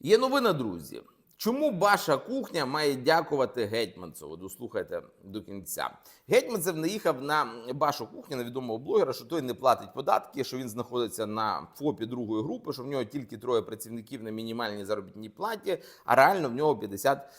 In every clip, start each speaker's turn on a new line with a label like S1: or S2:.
S1: Є новина, друзі. Чому ваша кухня має дякувати Гетьманцеву? Дослухайте до кінця. Гетьманцев наїхав на вашу кухню на відомого блогера, що той не платить податки, що він знаходиться на ФОПі другої групи, що в нього тільки троє працівників на мінімальній заробітній платі, а реально в нього 50 е,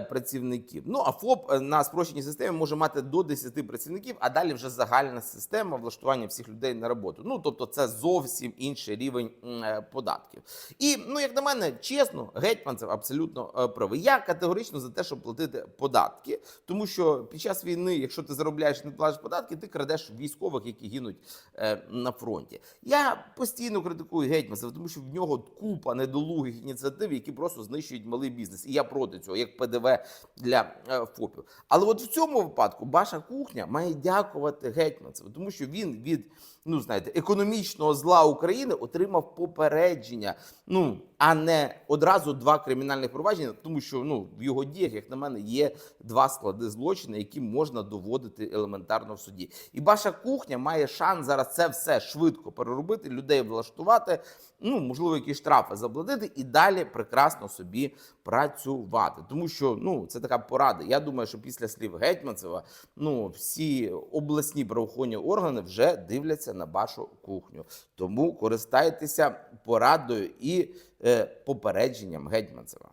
S1: працівників. Ну а ФОП е, на спрощеній системі може мати до 10 працівників, а далі вже загальна система влаштування всіх людей на роботу. Ну тобто, це зовсім інший рівень е, податків. І ну, як на мене, чесно, гетьманцев абсолютно е, правий. Я категорично за те, щоб платити податки, тому що під час війни, якщо ти заробляєш не платиш податки, ти крадеш військових, які гинуть е, на фронті. Я постійно критикую гетьманцева, тому що в нього купа недолугих ініціатив, які просто знищують малий бізнес. І я проти цього, як ПДВ для е, ФОПів. Але от в цьому випадку ваша кухня має дякувати гетьманцеву, тому що він від ну знаєте економічного зла України отримав попередження. Ну а не одразу два кримінальних провадження, тому що ну в його діях, як на мене, є два склади злочину, які можна доводити елементарно в суді. І ваша кухня має шанс зараз це все швидко переробити, людей влаштувати. Ну можливо, якісь штрафи заплатити і далі прекрасно собі працювати. Тому що ну це така порада. Я думаю, що після слів Гетьманцева ну всі обласні правоохоронні органи вже дивляться на вашу кухню. Тому користайтеся порадою і е, попередженням Гетьманцева.